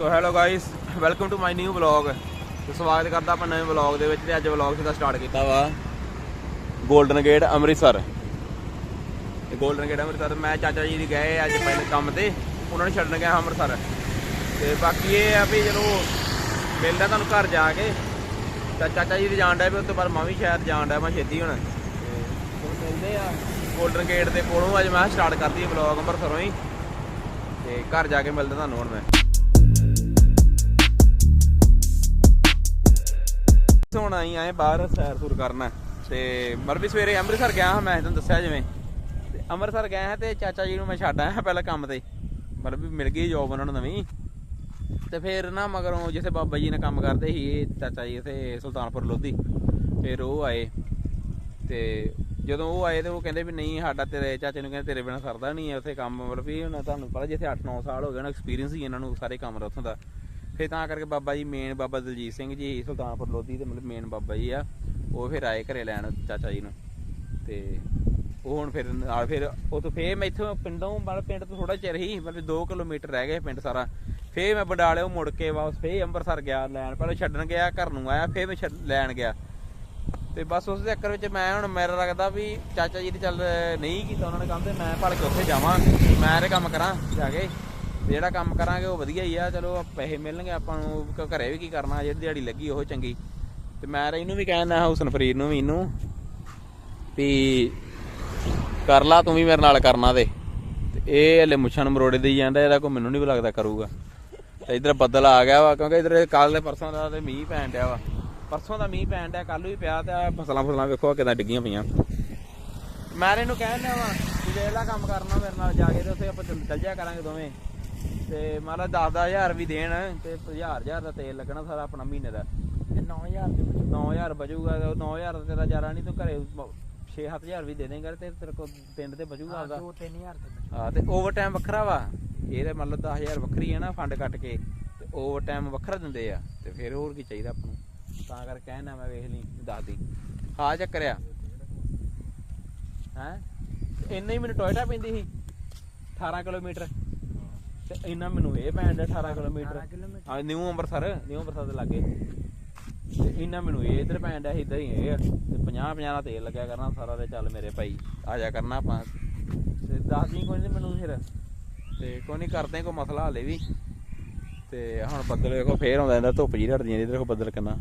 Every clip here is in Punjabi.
So hello guys welcome to my new vlog ਤੇ ਸਵਾਗਤ ਕਰਦਾ ਆਪਾਂ ਨਵੇਂ ਵਲੌਗ ਦੇ ਵਿੱਚ ਤੇ ਅੱਜ ਵਲੌਗ ਸਿੱਧਾ ਸਟਾਰਟ ਕੀਤਾ ਵਾ। Golden gate Amritsar. ਤੇ ਗੋਲਡਨ ਗੇਟ ਅੰਮ੍ਰਿਤਸਰ, ਮੈਂ ਚਾਚਾ ਜੀ ਦੀ ਗਏ ਅੱਜ ਪਹਿਲੇ ਕੰਮ ਤੇ, ਉਹਨਾਂ ਨੂੰ ਛੱਡਣ ਗਿਆ ਅੰਮ੍ਰਿਤਸਰ। ਤੇ ਬਾਕੀ ਇਹ ਆ ਵੀ ਜਦੋਂ ਮਿਲਦਾ ਤੁਹਾਨੂੰ ਘਰ ਜਾ ਕੇ, ਤਾਂ ਚਾਚਾ ਜੀ ਦੇ ਜਾਣ ਦਾ ਵੀ ਉਸ ਤੋਂ ਬਾਅਦ ਮੈਂ ਵੀ ਸ਼ਾਇਦ ਜਾਣ ਦਾ ਮੈਂ ਛੇਤੀ ਹੁਣ। ਮਿਲਦੇ ਆ 골ਡਨ ਗੇਟ ਦੇ ਕੋਲੋਂ, ਅੱਜ ਮੈਂ ਸਟਾਰਟ ਕਰਦੀ ਵਲੌਗ ਅੰਮ੍ਰਿਤਸਰੋਂ ਹੀ। ਤੇ ਘਰ ਜਾ ਕੇ ਮਿਲਦਾ ਤੁਹਾਨੂੰ ਹੁਣ ਮੈਂ। ਹੁਣ ਆਈ ਆਏ ਬਾਹਰ ਸੈਰ ਸੂਰ ਕਰਨਾ। ਤੇ ਮਰ ਵੀ ਸਵੇਰੇ ਅੰਮ੍ਰਿਤਸਰ ਗਿਆ ਹਾਂ ਮੈਂ ਤੁਹਾਨੂੰ ਦੱਸਿਆ ਜਿਵੇਂ। ਤੇ ਅੰਮ੍ਰਿਤਸਰ ਗਿਆ ਹਾਂ ਤੇ ਚਾਚਾ ਜੀ ਨੂੰ ਮੈਂ ਛੱਡ ਆਇਆ ਪਹਿਲਾਂ ਕੰਮ ਤੇ। ਮਤਲਬ ਵੀ ਮਿਲ ਗਈ ਜੋਬ ਉਹਨਾਂ ਨੂੰ ਨਵੀਂ। ਤੇ ਫਿਰ ਨਾ ਮਗਰੋਂ ਜਿੱਥੇ ਬਾਬਾ ਜੀ ਨੇ ਕੰਮ ਕਰਦੇ ਸੀ ਚਾਚਾ ਜੀ ਤੇ ਸੁਲਤਾਨਪੁਰ ਲੋਧੀ। ਫਿਰ ਉਹ ਆਏ। ਤੇ ਜਦੋਂ ਉਹ ਆਏ ਤੇ ਉਹ ਕਹਿੰਦੇ ਵੀ ਨਹੀਂ, ਸਾਡਾ ਤੇਰੇ ਚਾਚੇ ਨੂੰ ਕਹਿੰਦੇ ਤੇਰੇ ਬਿਨਾ ਸਰਦਾ ਨਹੀਂ ਹੈ ਉੱਥੇ ਕੰਮ। ਮਤਲਬ ਵੀ ਹੁਣ ਤੁਹਾਨੂੰ ਪਤਾ ਜਿੱਥੇ 8-9 ਸਾਲ ਹੋ ਗਏ ਨਾ ਐਕਸਪੀਰੀਅੰਸ ਹੀ ਇਹਨਾਂ ਨੂੰ ਸਾਰੇ ਕੰਮ ਦਾ ਉੱਥੋਂ ਦਾ। ਫਿਰ ਤਾਂ ਕਰਕੇ ਬਾਬਾ ਜੀ ਮੇਨ ਬਾਬਾ ਦਲਜੀਤ ਸਿੰਘ ਜੀ, ਸੁਲਤਾਨਪੁਰ ਲੋਧੀ ਦੇ ਮਤਲਬ ਮੇਨ ਬਾਬਾ ਜੀ ਆ, ਉਹ ਫਿਰ ਆਏ ਘਰੇ ਲੈਣ ਚਾਚਾ ਜੀ ਨੂੰ। ਤੇ ਉਹ ਹੁਣ ਫਿਰ ਨਾਲ ਫਿਰ ਉਹ ਤੋਂ ਫੇਰ ਮੈਂ ਇੱਥੋਂ ਪਿੰਡੋਂ, ਮਤਲਬ ਪਿੰਡ ਤੋਂ ਥੋੜਾ ਚਿਰ ਹੀ, ਮਤਲਬ 2 ਕਿਲੋਮੀਟਰ ਰਹਿ ਗਏ ਪਿੰਡ ਸਾਰਾ। ਫੇਰ ਮੈਂ ਬੰਡਾਲਿਓ ਮੁੜ ਕੇ ਵਾਪਸ ਫੇਰ ਅੰਮ੍ਰਿਤਸਰ ਗਿਆ ਲੈਣ। ਪਹਿਲਾਂ ਛੱਡਣ ਗਿਆ, ਘਰ ਨੂੰ ਆਇਆ, ਫੇਰ ਮੈਂ ਛੱਡ- ਲੈਣ ਗਿਆ। ਤੇ ਬਸ ਉਸ ਦੇ ਚੱਕਰ ਵਿੱਚ ਮੈਂ ਹੁਣ ਮੇਰਾ ਲੱਗਦਾ ਵੀ ਚਾਚਾ ਜੀ ਨੇ ਚੱਲ ਨਹੀਂ ਕੀਤਾ ਉਹਨਾਂ ਨੇ ਕੰਮ ਤੇ, ਮੈਂ ਭੜ ਕੇ ਉੱਥੇ ਜਾਵਾਂ, ਮੈਂ ਇਹ ਕੰਮ ਕਰਾਂ ਜਾ ਕੇ। ਜਿਹੜਾ ਕੰਮ ਕਰਾਂਗੇ ਉਹ ਵਧੀਆ ਹੀ ਆ, ਚਲੋ ਪੈਸੇ ਮਿਲਣਗੇ ਆਪਾਂ ਨੂੰ ਘਰੇ ਵੀ ਕੀ ਕਰਨਾ ਜਿਹੜੀ ਦਿਹਾੜੀ ਲੱਗੀ ਉਹ ਚੰਗੀ। ਤੇ ਮੈਂ ਇਹਨੂੰ ਵੀ ਕਹਿੰਦਾ ਹੁਸਨ ਫਰੀਦ ਨੂੰ ਵੀ ਇਹਨੂੰ ਵੀ ਕਰ ਲਾ, ਤੂੰ ਵੀ ਮੇਰੇ ਨਾਲ ਕਰਨਾ ਤੇ। ਤੇ ਇਹ ਹਲੇ ਮੁੱਛਾਂ ਨੂੰ ਮਰੋੜੇ ਦੇਈ ਜਾਂਦਾ, ਇਹਦਾ ਕੋਈ ਮੈਨੂੰ ਨਹੀਂ ਵੀ ਲੱਗਦਾ ਕਰੂਗਾ। ਤੇ ਇਧਰ ਬੱਦਲ ਆ ਗਿਆ ਵਾ, ਕਿਉਂਕਿ ਇਧਰ ਕੱਲ ਦੇ ਪਰਸੋਂ ਦਾ ਤੇ ਮੀਂਹ ਪੈਣ ਡਿਆ ਵਾ। ਪਰਸੋਂ ਦਾ ਮੀਂਹ ਪੈਣ ਡਿਆ ਕੱਲ ਵੀ ਪਿਆ ਤੇ ਆਹ ਫਸਲਾਂ ਫਸਲਾਂ ਵੇਖੋ ਕਿਦਾਂ ਡਿੱਗੀਆਂ ਪਈਆਂ। ਮੈਂ ਇਹਨੂੰ ਕਹਿਣ ਕਹਿੰਦਾ ਵਾ ਕਿ ਜਿਹੜਾ ਕੰਮ ਕਰਨਾ ਮੇਰੇ ਨਾਲ ਜਾ ਕੇ ਤੇ ਉੱਥੇ ਆਪਾਂ ਚੱਲ ਚੱਲ ਜਾਇਆ ਕਰਾਂਗੇ ਦੋਵੇਂ। ਤੇ ਮੰਨ ਲਾ 10 10000 ਵੀ ਦੇਣ ਤੇ 1000 1000 ਦਾ ਤੇਲ ਲੱਗਣਾ ਸਾਰਾ ਆਪਣਾ ਮਹੀਨੇ ਦਾ। ਤੇ 9000 ਦੇ ਵਿੱਚ 9000 ਬਚੂਗਾ ਤੇ ਉਹ 9000 ਦਾ ਤੇਰਾ ਜਾਰਾ ਨਹੀਂ ਤੂੰ ਘਰੇ 6-7000 ਵੀ ਦੇ ਦੇਂਗਾ ਤੇ ਤੇਰੇ ਕੋਲ ਪਿੰਡ ਤੇ ਬਚੂਗਾ ਆਪਦਾ। 2-3000 ਦੇ ਵਿੱਚ ਹਾਂ ਤੇ ਓਵਰ ਟਾਈਮ ਵੱਖਰਾ ਵਾ। ਇਹਦੇ ਮਤਲਬ 10000 ਵੱਖਰੀ ਹੈ ਨਾ ਫੰਡ ਕੱਟ ਕੇ ਤੇ ਓਵਰ ਟਾਈਮ ਵੱਖਰਾ ਦਿੰਦੇ ਆ ਤੇ ਫਿਰ ਹੋਰ ਕੀ ਚਾਹੀਦਾ ਆਪਾਂ ਨੂੰ। ਤਾਂ ਕਰਕੇ ਕਹਿਣਾ ਮੈਂ ਵੇਖ ਲਈ ਦੱਸਦੀ ਹਾਂ ਚੱਕਰਿਆ ਹੈ? ਇੰਨਾ ਹੀ ਮੈਨੂੰ ਟੋਇਟਾ ਪੈਂਦੀ ਸੀ 18 ਕਿਲੋਮੀਟਰ। ਤੇ ਇੰਨਾ ਮੈਨੂੰ ਇਹ 18 ਕਿਲੋਮੀਟਰ 18 ਕਿਲੋਮੀਟਰ। ਹਾਂ ਨਿਊ ਅੰਮ੍ਰਿਤਸਰ ਨਿਊ ਅੰਮ੍ਰਿਤਸਰ ਦੇ ਲਾਗੇ। ਤੇ ਇੰਨਾ ਮੈਨੂੰ ਇਹ ਇਧਰ ਪੈਂਦਾ ਸੀ ਇਧਰ ਹੀ ਇਹ ਆ। ਤੇ 50 50 ਦਾ ਤੇਲ ਲੱਗਿਆ ਕਰਨਾ ਸਾਰਾ ਤੇ ਚੱਲ ਮੇਰੇ ਭਾਈ ਆ ਜਾ ਕਰਨਾ ਆਪਾਂ। ਤੇ ਦੱਸ ਦੀ ਕੋਈ ਨਹੀਂ ਮੈਨੂੰ ਫਿਰ। ਤੇ ਕੋਈ ਨਹੀਂ ਕਰਦੇ ਕੋਈ ਮਸਲਾ ਹਲੇ ਵੀ। ਤੇ ਹੁਣ ਬੱਦਲ ਵੇਖੋ ਫੇਰ ਆਉਂਦਾ ਜਾਂਦਾ ਧੁੱਪ ਜੀ ਹਟਦੀ ਜਾਂਦੀ ਦੇਖੋ ਬੱਦਲ ਕਿੰਨਾ।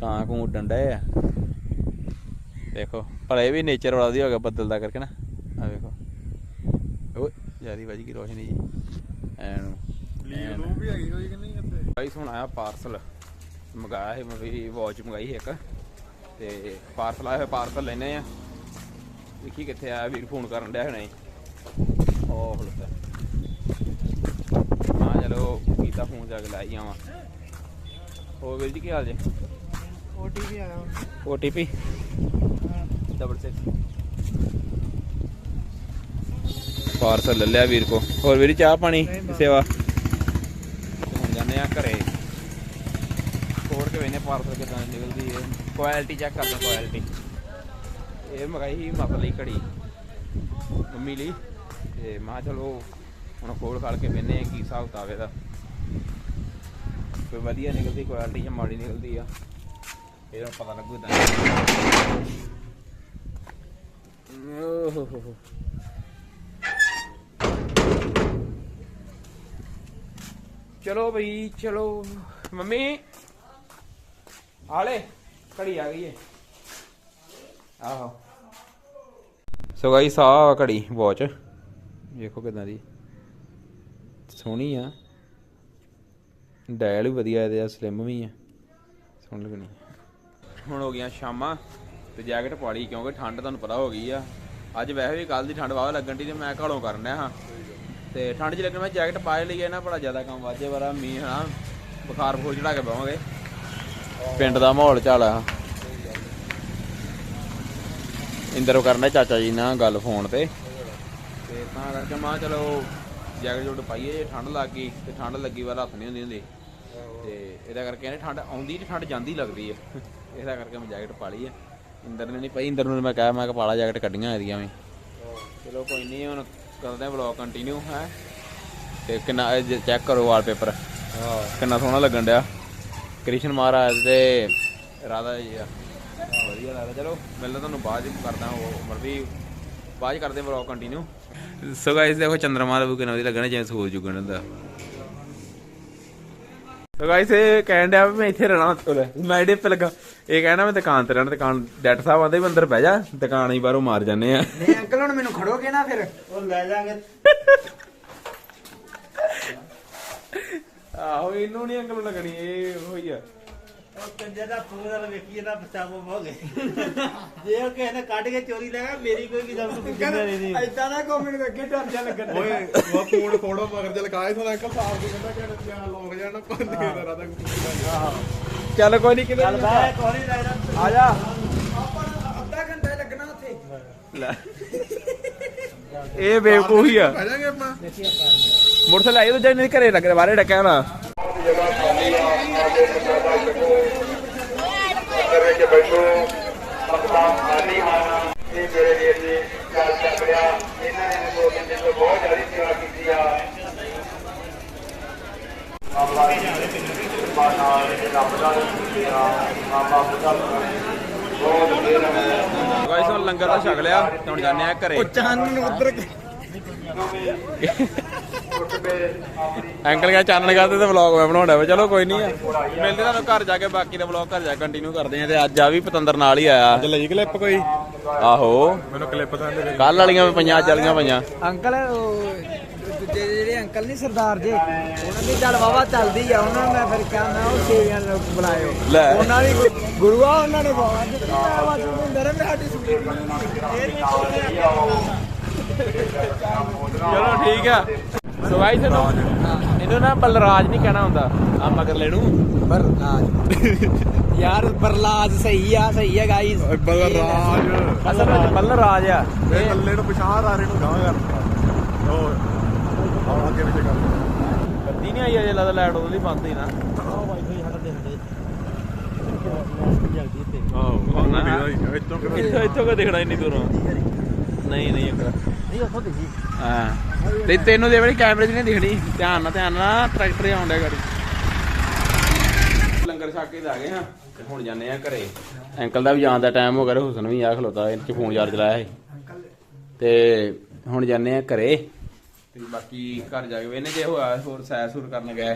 ਕਾਂ ਕੂੰ ਡੰਡਾ ਆ। ਦੇਖੋ ਪਰ ਇਹ ਵੀ ਨੇਚਰ ਵਾਲਾ ਵਧੀਆ ਹੋ ਗਿਆ ਬੱਦਲ ਦਾ ਕਰਕੇ ਨਾ। ਆ ਜਿਆਦੀ ਵੱਜ ਗਈ ਰੋਸ਼ਨੀ ਜੀ। ਐਨ ਲੀਡ ਨੂੰ ਵੀ ਹੈਗੀ ਕੋਈ ਕਿ ਨਹੀਂ ਇੱਥੇ? ਭਾਈ ਹੁਣ ਆਇਆ ਪਾਰਸਲ ਮੰਗਾਇਆ ਸੀ ਮੈਂ ਵੀ ਵਾਚ ਮੰਗਾਈ ਸੀ ਇੱਕ। ਤੇ ਪਾਰਸਲ ਆਇਆ ਪਾਰਸਲ ਲੈਨੇ ਆ। ਦੇਖੀ ਕਿੱਥੇ ਆਇਆ ਵੀਰ ਫੋਨ ਕਰਨ ਡਿਆ ਹੁਣੇ। ਉਹ ਖਲੋਤਾ ਹਾਂ ਚਲੋ ਕੀਤਾ ਫੋਨ ਜਾ ਕੇ ਲੈ ਜਾਵਾਂ ਹੋਰ ਵੀਰ ਜੀ ਕੀ ਹਾਲ ਜੇ? ਓਟੀਪੀ ਆਇਆ। OTP ਹਾਂ। ਡਬਲ 6 ਪਾਰਸਲ ਲੈ ਲਿਆ ਵੀਰ ਕੋ। ਹੋਰ ਵੀਰ ਚਾਹ ਪਾਣੀ। ਸੇਵਾ? ਹੁਣ ਜਾਂਦੇ ਆ ਘਰੇ। ਖੋੜ ਕੇ ਵੇਨੇ ਪਾਰਸਲ ਕਿਦਾਂ ਨਿਕਲਦੀ ਹੈ ਕੁਆਲਿਟੀ ਚੈੱਕ ਕਰਦੇ ਕੁਆਲਿਟੀ ਇਹ ਮਗਾਈ ਸੀ ਮਸਲੀ ਘੜੀ। ਮੰਮੀ ਲਈ। ਤੇ ਮੈਂ ਚਲੋ ਹੁਣ ਖੋਲ ਖਾਲ ਕੇ ਵੇਨੇ ਕੀ ਹਿਸਾਬ ਕਿਤਾਬ ਇਹਦਾ। ਕੋਈ ਵਧੀਆ ਨਿਕਲਦੀ ਕੁਆਲਿਟੀ ਜਾਂ ਮਾੜੀ ਨਿਕਲਦੀ ਆ। ਇਹਦਾ ਪਤਾ ਲੱਗੂ ਤਾਂ ਓਹ ਹੋ ਹੋ। ਚਲੋ ਬਈ, ਚਲੋ। ਮੰਮੀ, ਆਲੇ, ਘੜੀ ਆ ਗਈ ਏ। ਆਹੋ। ਸੋ ਗਾਈਸ ਆ ਘੜੀ ਵਾਚ ਵੇਖੋ ਕਿਦਾਂ ਦੀ। ਸੋਹਣੀ ਆ। ਡਾਇਲ ਵੀ ਵਧੀਆ ਇਹਦੇ ਆ ਸਲਿਮ ਵੀ ਆ। ਸੋਹਣੀ ਲੱਗਣੀ। ਹੁਣ ਹੋ ਗਈਆਂ ਸ਼ਾਮਾਂ ਤੇ ਜੈਕਟ ਪਾ ਲਈ ਕਿਉਂਕਿ ਠੰਡ ਤੁਹਾਨੂੰ ਪਤਾ ਹੋ ਗਈ ਆ। ਅੱਜ ਵੈਸੇ ਵੀ ਕੱਲ ਦੀ ਠੰਡ ਵਾਵਾ ਲੱਗਣ ਦੀ ਤੇ ਮੈਂ ਘਰੋਂ ਕਰਨ ਡਿਆ ਹਾਂ। ਤੇ ਠੰਡ 'ਚ ਲੱਗਣ ਮੈਂ ਜੈਕਟ ਪਾ ਲਈ ਹੈ ਨਾ, ਬੜਾ ਜ਼ਿਆਦਾ ਕੰਮ ਵਾਜੇ ਵਾਰਾ ਮੀਂਹ ਹਨਾ ਬੁਖਾਰ ਬਖੂਰ ਚੜਾ ਕੇ ਬਵਾਂਗੇ ਪਿੰਡ ਦਾ ਮਾਹੌਲ ਚਾਲ ਆ। ਇੰਦਰ ਕਰਨਾ ਚਾਚਾ ਜੀ ਨਾਲ ਗੱਲ ਫੋਨ ਤੇ। ਤੇ ਤਾਂ ਕਰਕੇ ਮੈਂ ਕਿਹਾ ਚਲੋ ਜੈਕਟ ਜੁੱਟ ਪਾਈਏ, ਜੇ ਠੰਡ ਲੱਗ ਗਈ, ਤੇ ਠੰਡ ਲੱਗੀ ਵਾਰ ਹੱਥ ਨਹੀਂ ਹੁੰਦੀ ਹੁੰਦੀ। ਤੇ ਇਹਦਾ ਕਰਕੇ ਇਹਨੇ ਠੰਡ ਆਉਂਦੀ ਤੇ ਠੰਡ ਜਾਂਦੀ ਲੱਗਦੀ ਹੈ ਇਹਦਾ ਕਰਕੇ ਮੈਂ ਜੈਕਟ ਪਾ ਲਈ ਹੈ ਇੰਦਰ ਨੇ ਨਹੀਂ ਪਾਈ, ਇੰਦਰ ਨੂੰ ਮੈਂ ਕਿਹਾ, ਮੈਂ ਕਿ ਪਾਲਾ ਜੈਕਟ ਕੱਢੀਆਂ ਇਹਦੀਆਂ ਵੀ। ਚਲੋ ਕੋਈ ਨਹੀਂ ਹੁਣ ਕਰਦੇ ਆ ਵਲੌਗ ਕੰਟੀਨਿਊ ਹੈ? ਤੇ ਕਿੰਨਾ ਚੈੱਕ ਕਰੋ ਵਾਲਪੇਪਰ ਹਾਂ। ਕਿੰਨਾ ਸੋਹਣਾ ਲੱਗਣ ਡਿਆ। ਕ੍ਰਿਸ਼ਨ ਮਹਾਰਾਜ ਤੇ ਰਾਧਾ ਜੀ ਆ। ਵਧੀਆ ਲੱਗਦਾ। ਚਲੋ ਮਿਲਦਾ ਤੁਹਾਨੂੰ ਬਾਅਦ ਚ ਕਰਦਾ ਉਹ ਮਰ ਵੀ। ਬਾਅਦ ਕਰਦੇ ਵਲੌਗ ਕੰਟੀਨਿਊ ਸੋ ਗਾਇਸ ਦੇਖੋ ਚੰਦਰਮਾ ਦਾ ਵੀ ਕਿੰਨਾ ਵਧੀਆ ਲੱਗਣਾ ਜਿਵੇਂ ਸੂਰਜ ਉਗਣ ਹੁੰਦਾ ਸੋ ਗਾਇਸ ਇਹ ਕਹਿਣ ਡਿਆ ਵੀ ਮੈਂ ਇੱਥੇ ਰਹਿਣਾ। ਮੈਂ ਇਹਦੇ ਤੇ ਲੱਗਾ ਇਹ ਕਹਿਣਾ ਮੈਂ ਦੁਕਾਨ ਤੇ ਰਹਿਣਾ ਦੁਕਾਨ ਡਾਕਟਰ ਸਾਹਿਬ ਆਂਦੇ ਵੀ ਅੰਦਰ ਬਹਿ ਜਾ ਦੁਕਾਨ ਹੀ ਬਾਹਰੋਂ ਮਾਰ ਜਾਂਦੇ ਆ। ਨਹੀਂ ਅੰਕਲ ਹੁਣ ਮੈਨੂੰ ਖੜੋਗੇ ਨਾ ਫਿਰ। ਉਹ ਲੈ ਜਾਾਂਗੇ। ਆਹੋ ਇਹਨੂੰ ਨਹੀਂ ਅੰਕਲ ਲੱਗਣੀ ਇਹ ਹੋਈ ਆ। ਉਹ ਕੰਜਰ ਦਾ ਫੋਨ ਵਾਲਾ ਵੇਖੀ ਇਹਦਾ ਬਚਾਵੋ ਹੋ ਗਏ। ਜੇ ਉਹ ਕਿਸੇ ਨੇ ਕੱਢ ਕੇ ਚੋਰੀ ਲੈ ਗਿਆ ਮੇਰੀ ਕੋਈ ਕਿਦਾਂ ਨੂੰ ਕਿੰਨਾ ਨਹੀਂ ਦੀ ਐਦਾਂ ਨਾ ਕੋ ਮੈਨੂੰ ਅੱਗੇ ਡਰ ਜਾ ਲੱਗਣ। ਓਏ ਉਹ ਫੋਨ ਫੋਟੋ ਮਗਰ ਚ ਲਗਾਏ ਥੋੜਾ ਅੰਕਲ ਸਾਹਿਬ ਦੀ ਕਹਿੰਦਾ ਕਿ ਜਾਂ ਲੋਕ ਜਾਣ ਪੰਜ ਕੇ ਦਾ ਰਾਦਾ ਕੁੱਤੀ ਚੱਲ ਕੋਈ ਨਹੀਂ ਕਿਤੇ ਚੱਲ ਬੈ ਕੋਈ ਨਹੀਂ ਲੱਗਦਾ ਆ ਜਾ। ਆਪਾਂ ਨੂੰ ਅੱਧਾ ਘੰਟਾ ਲੱਗਣਾ ਉੱਥੇ। ਲੈ। ਇਹ ਬੇਵਕੂਫੀ ਆ ਆ। ਜਾਾਂਗੇ ਆਪਾਂ ਮੋਟਰਸਾਈਕਲ ਆਈ ਤਾਂ ਜਾਨੇ ਘਰੇ ਲੱਗ ਰਿਹਾ ਬਾਹਰੇ ਡੱਕਿਆ ਹੋਣਾ ਅੰਦਰ ਵਿੱਚ ਬੈਠੋ ਆਪਣਾ ਖਾਲੀ ਮਨ ਇਹ ਮੇਰੇ ਵੀਰ ਜੀ ਚੱਲ ਚੱਲ ਰਿਹਾ ਇਹਨਾਂ ਨੇ ਦੋ ਤਿੰਨ ਦਿਨ ਤੋਂ ਬਹੁਤ ਜ਼ਿਆਦਾ ਸੇਵਾ ਕੀਤੀ ਆ ਆਪਣਾ ਕਿਰਪਾ ਨਾਲ ਇਹ ਰੱਬ ਦਾ ਸ਼ੁਕਰੀਆ ਆਪਾ ਬੁੱਧਾ ਬਹੁਤ ਦੇਰ ਹੈ ਗਾਇਸ ਹੁਣ ਲੰਗਰ ਦਾ ਛਕ ਲਿਆ ਤੇ ਹੁਣ ਜਾਂਦੇ ਆ ਘਰੇ। ਚਾਨਣ ਉਧਰ ਅੰਕਲ ਕਾ ਚਾਨਣ ਕਰਦੇ ਤੇ ਵਲੌਗ ਮੈਂ ਬਣਾਉਣਾ ਵਾ। ਚਲੋ ਕੋਈ ਨਹੀਂ ਆ। ਮਿਲਦੇ ਤੁਹਾਨੂੰ ਘਰ ਜਾ ਕੇ ਬਾਕੀ ਦਾ ਵਲੌਗ ਘਰ ਜਾ ਕੇ ਕੰਟੀਨਿਊ ਕਰਦੇ ਆ। ਤੇ ਅੱਜ ਆ ਵੀ ਪਤੰਦਰ ਨਾਲ ਹੀ ਆਇਆ। ਲਈ ਕਲਿੱਪ ਕੋਈ? ਆਹੋ। ਮੈਨੂੰ ਕਲਿੱਪ ਤਾਂ ਦੇ ਕੱਲ ਵਾਲੀਆਂ ਵੀ ਪਈਆਂ ਅੱਜ ਵਾਲੀਆਂ ਪਈਆਂ। ਅੰਕਲ ਉਹ ਅੰਕਲ ਨਹੀਂ ਸਰਦਾਰ ਜੀ। ਉਹਨਾਂ ਦੀ ਚੱਲ ਵਾਵਾ ਚੱਲਦੀ ਆ ਉਹਨਾਂ ਨੂੰ ਮੈਂ ਫਿਰ ਕਿਹਾ ਮੈਂ ਉਹ ਸੇਵੀਆਂ ਲੋਕ ਬੁਲਾਇਓ। ਲੈ। ਉਹਨਾਂ ਦੀ ਗੁ- ਗੁਰੂਆ ਉਹਨਾਂ ਨੇ ਬਾਵਾ ਦਿੱਤੀ। ਮੈਂ ਆਵਾਜ਼ ਨੂੰ ਮੇਰੇ ਮੈਂ ਸਾਡੀ ਸੁਣੀ ਚਲੋ ਠੀਕ ਆ। ਸੋ ਗਾਇਸ ਇਹਨੂੰ ਇਹਨੂੰ ਨਾ ਬਲਰਾਜ ਨਹੀਂ ਕਹਿਣਾ ਹੁੰਦਾ ਆ ਮਗਰ ਲੈਣੂ ਬਰਲਾਜ ਯਾਰ ਬਰਲਾਜ ਸਹੀ ਆ ਸਹੀ ਆ ਗਾਈਸ ਬਲਰਾਜ। ਅਸਲ ਵਿੱਚ ਬਲਰਾਜ ਆ। ਇਹ ਥੱਲੇ ਨੂੰ ਪਛਾਣ ਆ ਰਹੇ ਨੂੰ ਗਾਂ ਕਰ ਉਹ ਆ ਅੱਗੇ ਪਿੱਛੇ ਕਰ ਬੱਤੀ ਨਹੀਂ ਆਈ ਅਜੇ ਲੱਗਦਾ ਲਾਈਟ ਉਹਦੀ ਬੰਦ ਹੀ ਨਾ। ਵਾਈਫਾਈ ਸਾਡਾ ਦੇਖਦੇ ਜਲਦੀ ਤੇ ਆਹ ਨਾ। ਇੱਥੋਂ ਕਿਹੜਾ ਇੱਥੋਂ ਇੱਥੋਂ ਕੋ ਦਿਖਣਾ ਇੰਨੀ ਦੂਰੋਂ। ਨਹੀਂ ਨਹੀਂ ਅੰਕਲ ਨਹੀਂ ਉੱਥੋਂ ਦੇਖੀ। ਹਾਂ। ਤੇ ਤੈਨੂੰ ਦੇ ਵਾਲੀ ਕੈਮਰੇ 'ਚ ਨਹੀਂ ਦਿਖਣੀ। ਧਿਆਨ ਨਾਲ ਧਿਆਨ ਨਾਲ ਟਰੈਕਟਰ ਆਉਂਦਾ ਗਾੜੀ। ਲੰਗਰ ਛਕ ਕੇ ਆ ਗਏ ਹਾਂ ਤੇ ਹੁਣ ਜਾਂਦੇ ਆ ਘਰੇ। ਅੰਕਲ ਦਾ ਵੀ ਜਾਣ ਦਾ ਟਾਈਮ ਹੋ ਗਿਆ ਹੁਸਨ ਵੀ ਆ ਖਲੋਤਾ ਇਹ ਚ ਫੋਨ ਚਾਰਜ ਚਲਾਇਆ ਸੀ। ਤੇ ਹੁਣ ਜਾਂਦੇ ਆ ਘਰੇ। ਤੇ ਬਾਕੀ ਘਰ ਜਾ ਕੇ ਵੇਨੇ ਜੇ ਹੋਇਆ ਹੋਰ ਸੈਰ ਸੂਰ ਕਰਨ ਗਏ।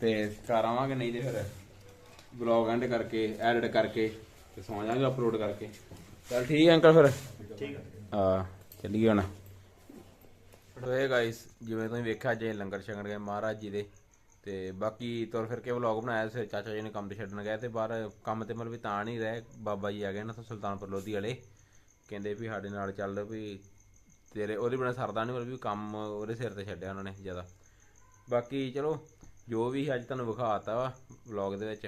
ਤੇ ਘਰ ਆਵਾਂਗੇ ਨਹੀਂ ਤੇ ਫਿਰ ਵਲੌਗ ਐਂਡ ਕਰਕੇ ਐਡਿਟ ਕਰਕੇ ਤੇ ਸੌਂ ਜਾਾਂਗੇ ਅਪਲੋਡ ਕਰਕੇ। ਚਲ ਠੀਕ ਹੈ ਅੰਕਲ ਫਿਰ। ਠੀਕ ਆ। ਚੱਲੀਏ ਹੁਣ। ਓਏ ਗਾਇਸ ਜਿਵੇਂ ਤੁਸੀਂ ਵੇਖਿਆ ਜੇ ਲੰਗਰ ਛਕਣ ਗਏ ਮਹਾਰਾਜ ਜੀ ਦੇ। ਤੇ ਬਾਕੀ ਤੁਰ ਫਿਰ ਕੇ ਵਲੌਗ ਬਣਾਇਆ ਸੀ ਚਾਚਾ ਜੀ ਨੇ ਕੰਮ ਤੇ ਛੱਡਣ ਗਏ ਤੇ ਬਾਹਰ ਕੰਮ ਤੇ ਮਤਲਬ ਵੀ ਤਾਂ ਨਹੀਂ ਰਹੇ। ਬਾਬਾ ਜੀ ਆ ਗਏ ਨਾ ਸੁਲਤਾਨਪੁਰ ਲੋਧੀ ਵਾਲੇ। ਕਹਿੰਦੇ ਵੀ ਸਾਡੇ ਨਾਲ ਚੱਲ ਵੀ ਤੇਰੇ ਉਹਦੇ ਬਿਨਾ ਸਰਦਾ ਨਹੀਂ ਮਤਲਬ ਵੀ ਕੰਮ ਉਹਦੇ ਸਿਰ ਤੇ ਛੱਡਿਆ ਉਹਨਾਂ ਨੇ ਜ਼ਿਆਦਾ। ਬਾਕੀ ਚਲੋ, ਜੋ ਵੀ ਅੱਜ ਤੁਹਾਨੂੰ ਵਿਖਾਤਾ ਵਾ ਵਲੌਗ ਦੇ ਵਿੱਚ,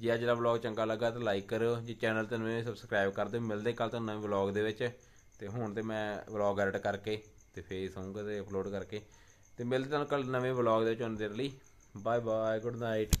ਜੇ ਅੱਜ ਦਾ ਵਲੌਗ ਚੰਗਾ ਲੱਗਾ ਤਾਂ ਲਾਈਕ ਕਰਿਓ, ਜੇ ਚੈਨਲ ਤੇ ਨਵੇਂ ਸਬਸਕ੍ਰਾਈਬ ਕਰ ਦਿਓ ਮਿਲਦੇ ਕੱਲ ਤੁਹਾਨੂੰ ਨਵੇਂ ਵਲੌਗ ਦੇ ਵਿੱਚ। ਤੇ ਹੁਣ ਤੇ ਮੈਂ ਵਲੌਗ ਐਡਿਟ ਕਰਕੇ ਤੇ ਫੇਸ ਆਉਂਗਾ ਤੇ ਅਪਲੋਡ ਕਰਕੇ। ਤੇ ਮਿਲਦੇ ਤੁਹਾਨੂੰ ਕੱਲ ਨਵੇਂ ਵਲੌਗ ਦੇ ਵਿੱਚ, ਉਹਨਾਂ ਦੇ ਲਈ। Bye bye good night